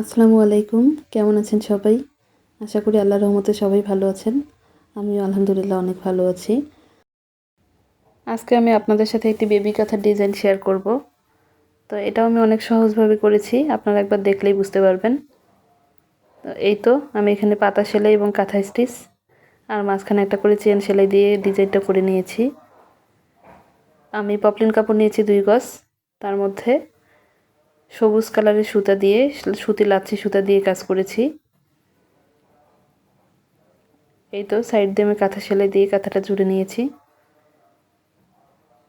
আসসালামু আলাইকুম। কেমন আছেন সবাই? আশা করি আল্লাহ রহমতে সবাই ভালো আছেন। আমিও আলহামদুলিল্লাহ অনেক ভালো আছি। আজকে আমি আপনাদের সাথে একটি বেবি কাঁথার ডিজাইন শেয়ার করব। তো এটাও আমি অনেক সহজভাবে করেছি। আপনারা একবার দেখলেই বুঝতে পারবেন। তো এই তো, আমি এখানে পাতা সেলাই এবং কাঁথা স্টিচ আর মাঝখানে একটা করে চেন সেলাই দিয়ে ডিজাইনটা করে নিয়েছি। আমি পপলিন কাপড় নিয়েছি দুই গজ। তার মধ্যে সবুজ কালারের সুতা দিয়ে, সুতি লাচ্ছি সুতা দিয়ে কাজ করেছি। এই তো সাইড দিয়ে আমি কাঁথা সেলাই দিয়ে কাঁথাটা জুড়ে নিয়েছি।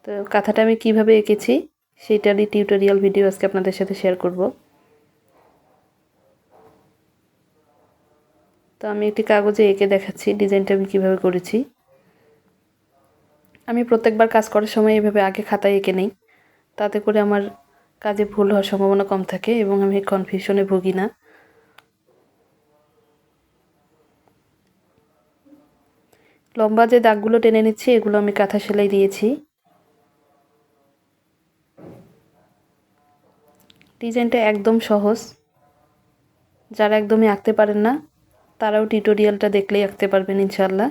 তো কাঁথাটা আমি কীভাবে এঁকেছি সেইটারই টিউটোরিয়াল ভিডিও আজকে আপনাদের সাথে শেয়ার করব। তো আমি একটি কাগজে এঁকে দেখাচ্ছি ডিজাইনটা আমি কীভাবে করেছি। আমি প্রত্যেকবার কাজ করার সময় এভাবে আগে খাতায় এঁকে নেই। তাতে করে আমার কাজে ভুল হওয়ার সম্ভাবনা কম থাকে এবং আমি কনফিউশনে ভুগি না। লম্বা যে দাগগুলো টেনে নিচ্ছি, এগুলো আমি কাঁথা সেলাই দিয়েছি। ডিজাইনটা একদম সহজ। যারা একদমই আঁকতে পারেন না, তারাও টিউটোরিয়ালটা দেখলেই আঁকতে পারবেন ইনশাল্লাহ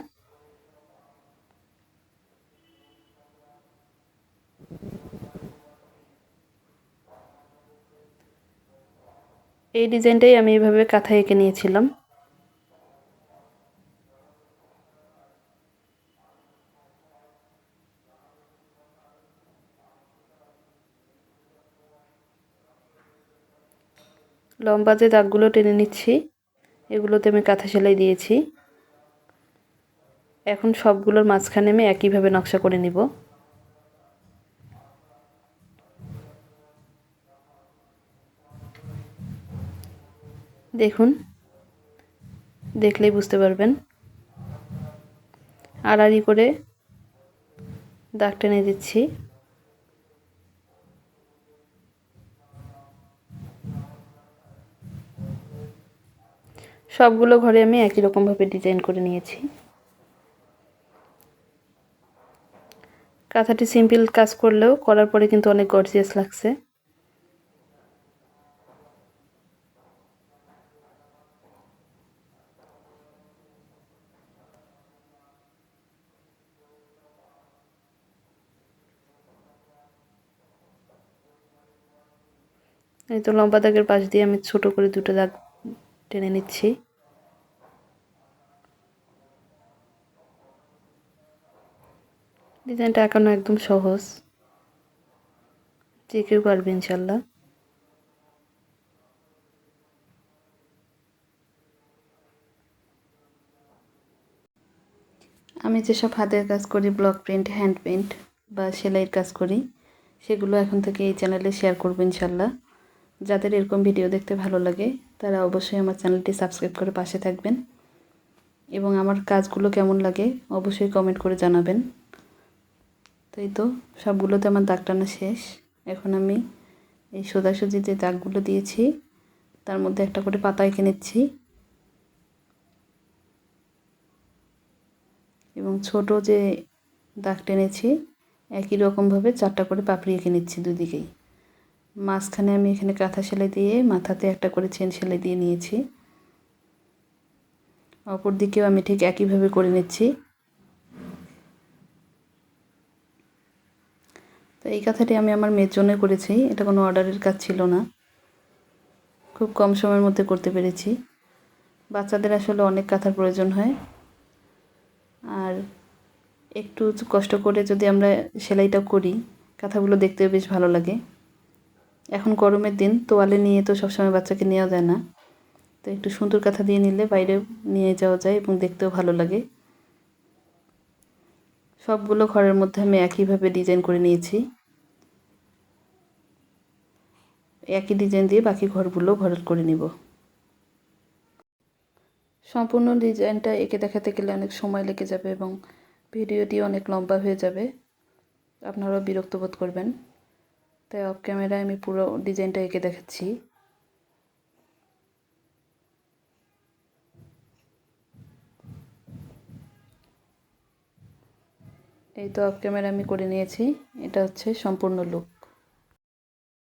এই ডিজাইনটাই আমি এভাবে কাঁথা এঁকে নিয়েছিলাম। লম্বা যে দাগগুলো টেনে নিচ্ছি, এগুলোতে আমি কাঁথা সেলাই দিয়েছি। এখন সবগুলোর মাঝখানে আমি একইভাবে নকশা করে নিব। দেখুন। দেখলেই বুঝতে পারবেন। আড়াড়ি করে দাগ টেনে দিচ্ছি। সবগুলো ঘরে আমি একই রকমভাবে ডিজাইন করে নিয়েছি। কাঁথাটি সিম্পল কাজ করলেও করার পরে কিন্তু অনেক গর্জিয়াস লাগছে। তো লম্বা দাগের পাশ দিয়ে আমি ছোট করে দুটো দাগ টেনে নিচ্ছি। ডিজাইনটা এখনও একদম সহজ। যে কেউ পারবে ইনশাল্লাহ। আমি যেসব হাতের কাজ করি ব্লক প্রিন্ট হ্যান্ড প্রিন্ট বা সেলাইয়ের কাজ করি, সেগুলো এখন থেকে এই চ্যানেলে শেয়ার করব ইনশাল্লাহ। যাদের এরকম ভিডিও দেখতে ভালো লাগে, তারা অবশ্যই আমার চ্যানেলটি সাবস্ক্রাইব করে পাশে থাকবেন। এবং আমার কাজগুলো কেমন লাগে, অবশ্যই কমেন্ট করে জানাবেন। তাই তো, সবগুলোতে আমার দাগ টানা শেষ। এখন আমি এই সোজাসুজি যে দাগগুলো দিয়েছি, তার মধ্যে একটা করে পাতা এঁকে নিচ্ছি। এবং ছোট যে দাগ টেনেছি, একই রকমভাবে চারটা করে পাপড়ি এঁকে নিচ্ছি দুদিকেই মাঝখানে আমি এখানে কাঁথা সেলাই দিয়ে মাথাতে একটা করে চেন সেলাই দিয়ে নিয়েছি। অপর দিকেও আমি ঠিক একইভাবে করে নিচ্ছি। তো এই কাঁথাটি আমি আমার মেয়ের জন্য করেছি, এটা কোনো অর্ডারের কাজ ছিল না। খুব কম সময়ের মধ্যে করতে পেরেছি। বাচ্চাদের আসলে অনেক কাঁথার প্রয়োজন হয়। আর একটু কষ্ট করে যদি আমরা সেলাইটা করি, কাঁথাগুলো দেখতেও বেশ ভালো লাগে। এখন গরমের দিন, তোয়ালে নিয়ে তো সবসময় বাচ্চাকে নেওয়া যায় না। তো একটু সুন্দর কাঁথা দিয়ে নিলে বাইরে নিয়ে যাওয়া যায় এবং দেখতেও ভালো লাগে। সবগুলো ঘরের মধ্যে আমি একইভাবে ডিজাইন করে নিয়েছি। একই ডিজাইন দিয়ে বাকি ঘরগুলো ঘর করে নিব। সম্পূর্ণ ডিজাইনটা এঁকে দেখাতে গেলে অনেক সময় লেগে যাবে এবং ভিডিওটি অনেক লম্বা হয়ে যাবে। আপনারাও বিরক্ত বোধ করবেন। তাই অফ ক্যামেরায় আমি পুরো ডিজাইনটা এঁকে দেখাচ্ছি। এই তো অফ ক্যামেরা আমি করে নিয়েছি। এটা হচ্ছে সম্পূর্ণ লুক